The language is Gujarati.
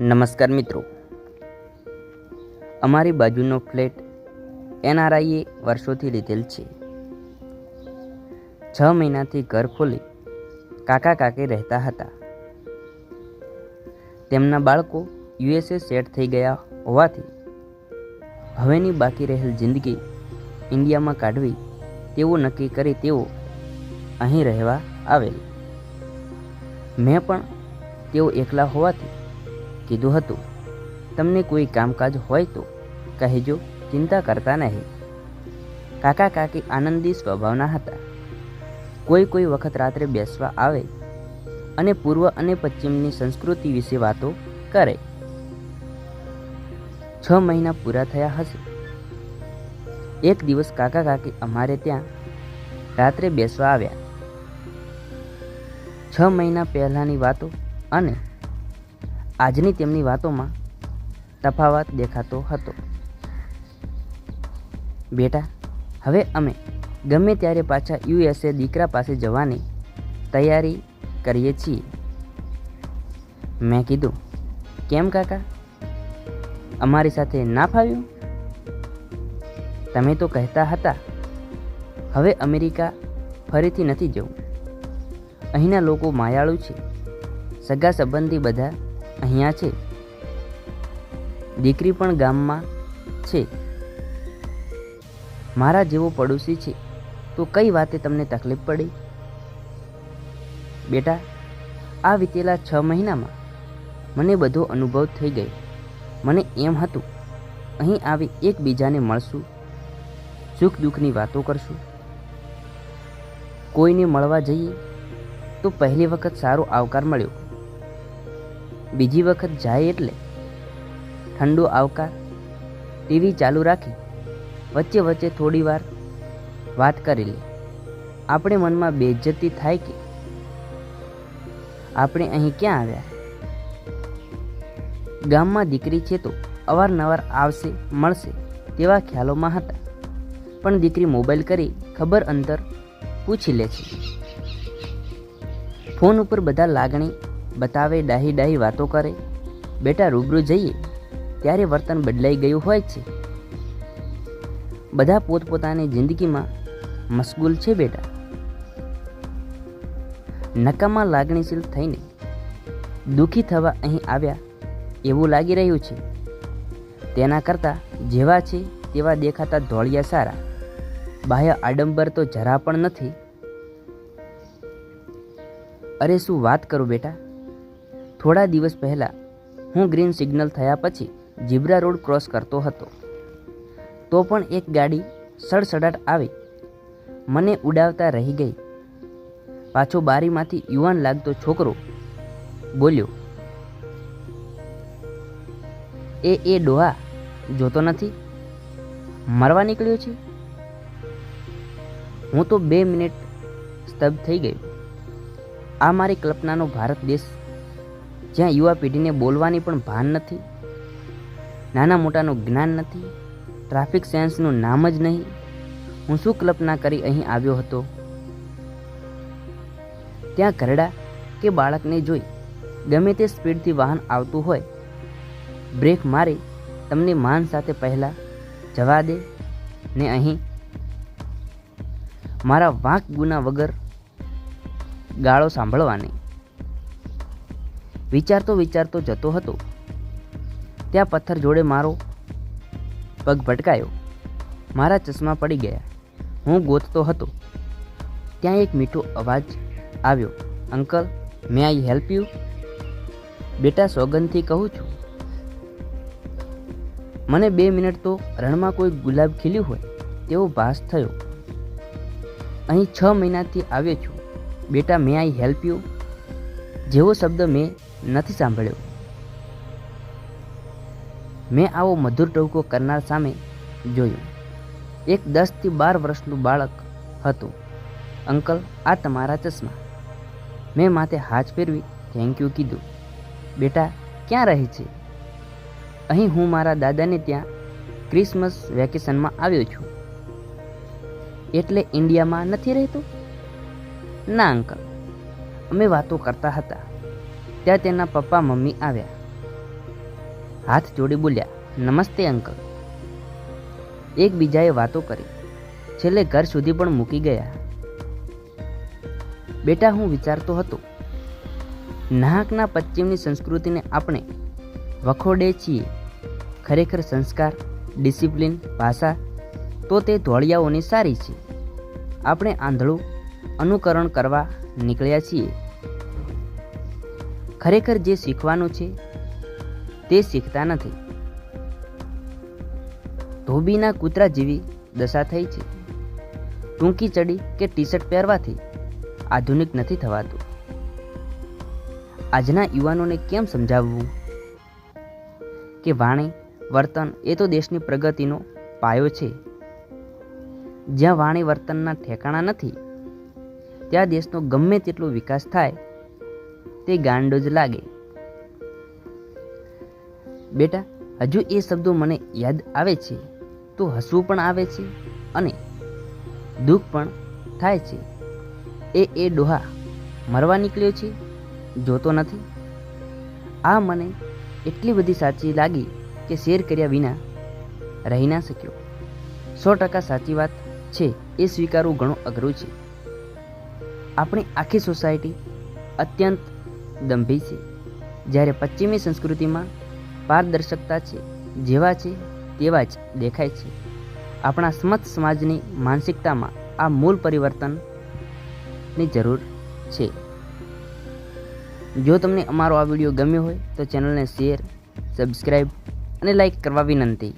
નમસ્કાર મિત્રો. અમારી બાજુનો ફ્લેટ એનઆરઆઈએ વર્ષોથી લીધેલ છે. છ મહિનાથી ઘર ખોલી કાકા કાકી રહેતા હતા. તેમના બાળકો યુએસએ સેટ થઈ ગયા હોવાથી હવેની બાકી રહેલ જિંદગી ઇન્ડિયામાં કાઢવી તેવું નક્કી કરી તેઓ અહીં રહેવા આવેલ. મેં પણ તેઓ એકલા હોવાથી કીધું હતું. તમને કોઈ કામકાજ હોય તો કહેજો, ચિંતા કરતા નહીં. કાકા કાકી આનંદી સ્વભાવના હતા. કોઈ કોઈ વખત રાત્રે બેસવા આવે અને પૂર્વ અને પશ્ચિમની સંસ્કૃતિ વિશે વાતો કરે. છ મહિના પૂરા થયા હશે. એક દિવસ કાકા કાકી અમારે ત્યાં રાત્રે બેસવા આવ્યા. છ મહિના પહેલાંની વાતો અને આજની તેમની વાતોમાં તફાવત દેખાતો હતો. બેટા, હવે અમે ગમે ત્યારે પાછા યુએસએ દીકરા પાસે જવાની તૈયારી કરીએ છીએ. મેં કીધું, કેમ કાકા? અમારી સાથે ના ફાવ્યું? તમે તો કહેતા હતા, હવે અમેરિકા ફરીથી નથી જવું. અહીંના લોકો માયાળુ છે. સગા સંબંધી બધા અહીંયા છે. દીકરી પણ ગામમાં છે. મારા જેવો પડોશી છે. તો કઈ વાતે તમને તકલીફ પડી? બેટા, આ વીતેલા છ મહિનામાં મને બધો અનુભવ થઈ ગયો. મને એમ હતું, અહીં આવી એકબીજાને મળશું સુખ દુઃખની વાતો કરશું. કોઈને મળવા જઈએ તો પહેલી વખત સારો આવકાર મળ્યો. બીજી વખત જાય એટલે ઠંડો આવકાર ટીવી ચાલુ રાખી વચ્ચે વચ્ચે થોડી વાર વાત કરી લે. આપણે મનમાં બેઇજ્જતી થાય કે આપણે અહીં ક્યાં આવ્યા? ગામમાં દીકરી છે તો અવારનવાર આવશે, મળશે તેવા ખ્યાલોમાં હતા. પણ દીકરી મોબાઈલ કરી ખબર અંતર પૂછી લે છે. ફોન ઉપર બધા લાગણી બતાવે ડાહી ડાહી વાતો કરે. બેટા રૂબરૂ જઈએ. ત્યારે વર્તન બદલાઈ ગયું હોય છે. બધા પોતપોતાની જિંદગીમાં મશગુલ છે બેટા. નકામા લાગણીશીલ થઈને દુઃખી થવા અહીં આવ્યા એવું લાગી રહ્યું છે. તેના કરતાં જેવા છે તેવા દેખાતા ધોળિયા સારા. બાહ્ય આડંબર તો જરા પણ નથી. અરે શું વાત કરું બેટા? થોડા દિવસ પહેલાં હું ગ્રીન સિગ્નલ થયા પછી જીબ્રા રોડ ક્રોસ કરતો હતો. તો પણ એક ગાડી સડસડાટ આવી. મને ઉડાવતા રહી ગઈ. પાછો બારીમાંથી યુવાન લાગતો છોકરો બોલ્યો, એ એ ડોહા, જોતો નથી? મરવા નીકળ્યો છે? હું તો બે મિનિટ સ્તબ્ધ થઈ ગયો. આ મારી કલ્પનાનો ભારત દેશ જ્યાં યુવા પેઢીને બોલવાની પણ ભાન નથી, નાના મોટાનું જ્ઞાન નથી, ટ્રાફિક સેન્સનું નામ જ નહીં. હું શું કલ્પના કરી અહીં આવ્યો હતો? ત્યાં ઘરડા કે બાળકને જોઈ ગમે તે સ્પીડથી વાહન આવતું હોય, બ્રેક મારી, તમને માન સાથે પહેલાં જવા દે, ને અહીં. મારા વાંક ગુના વગર ગાળો સાંભળવાની વિચારતો વિચારતો જતો હતો. ત્યાં પથ્થર જોડે મારો પગ ભટકાયો. મારા ચશ્મા પડી ગયા. હું ગોતતો હતો. ત્યાં એક મીઠો અવાજ આવ્યો. અંકલ મેં આઈ હેલ્પ યુ બેટા, સોગંદથી કહું છું. મને બે મિનિટ તો રણમાં કોઈ ગુલાબ ખીલ્યું હોય. તેવો ભાસ થયો. અહીં છ મહિનાથી આવ્યો છું. બેટા મેં આઈ હેલ્પ યુ જેવો શબ્દ મેં નથી સાંભળ્યો. મેં આવો મધુર ટહુકો કરનાર સામે જોયું. એક દસથી બાર વર્ષનું બાળક હતું. અંકલ, આ તમારા ચશ્મા. મેં માથે હાથ ફેરવી થેન્ક યુ કીધું. બેટા, ક્યાં રહે છે? અહીં હું મારા દાદાને ત્યાં ક્રિસમસ વેકેશનમાં આવ્યો છું. એટલે ઇન્ડિયામાં નથી રહેતો? ના, અંકલ. અમે વાતો કરતા હતા. ત્યાં તેના પપ્પા, મમ્મી આવ્યા. હાથ જોડી બોલ્યા, નમસ્તે અંકલ. એકબીજાએ વાતો કરી. છેલ્લે ઘર સુધી પણ મૂકી ગયા. બેટા, હું વિચારતો હતો. નાહકના પશ્ચિમની સંસ્કૃતિને આપણે વખોડે છીએ. ખરેખર સંસ્કાર, ડિસિપ્લિન, ભાષા, તો તે ધોળિયાઓની સારી છે. આપણે આંધળું અનુકરણ કરવા નીકળ્યા છીએ. ખરેખર જે શીખવાનું છે, તે શીખતા નથી. ધોબીના કૂતરા જેવી દશા થઈ છે. ટૂંકી ચડી કે ટી શર્ટ પહેરવાથી આધુનિક નથી થવાતું. આજના યુવાનોને કેમ સમજાવવું? કે વાણી, વર્તન એ તો દેશની પ્રગતિનો પાયો છે. જ્યાં વાણી વર્તનના ઠેકાણા નથી, ત્યાં દેશનો ગમે તેટલો વિકાસ થાય તે ગાંડો જ લાગે. બેટા, હજુ એ શબ્દો મને યાદ આવે છે. તો હસવું પણ આવે છે અને દુઃખ પણ થાય છે. એ એ ડોહા, મરવા નીકળ્યો છે? જોતો નથી. આ મને એટલી બધી સાચી લાગી કે શેર કર્યા વિના રહી ના શક્યો. સો ટકા સાચી વાત છે, એ સ્વીકારવું ઘણું અઘરું છે. આપણી આખી સોસાયટી અત્યંત દંભી છે જ્યારે પશ્ચિમી સંસ્કૃતિમાં પારદર્શકતા છે, જેવા છે, તેવા જ દેખાય છે. આપણા સમત સમાજની માનસિકતામાં આ મૂળ પરિવર્તનની જરૂર છે. જો તમને અમારો આ વીડિયો ગમ્યો હોય તો ચેનલને શેર સબસ્ક્રાઈબ અને લાઈક કરવા વિનંતી.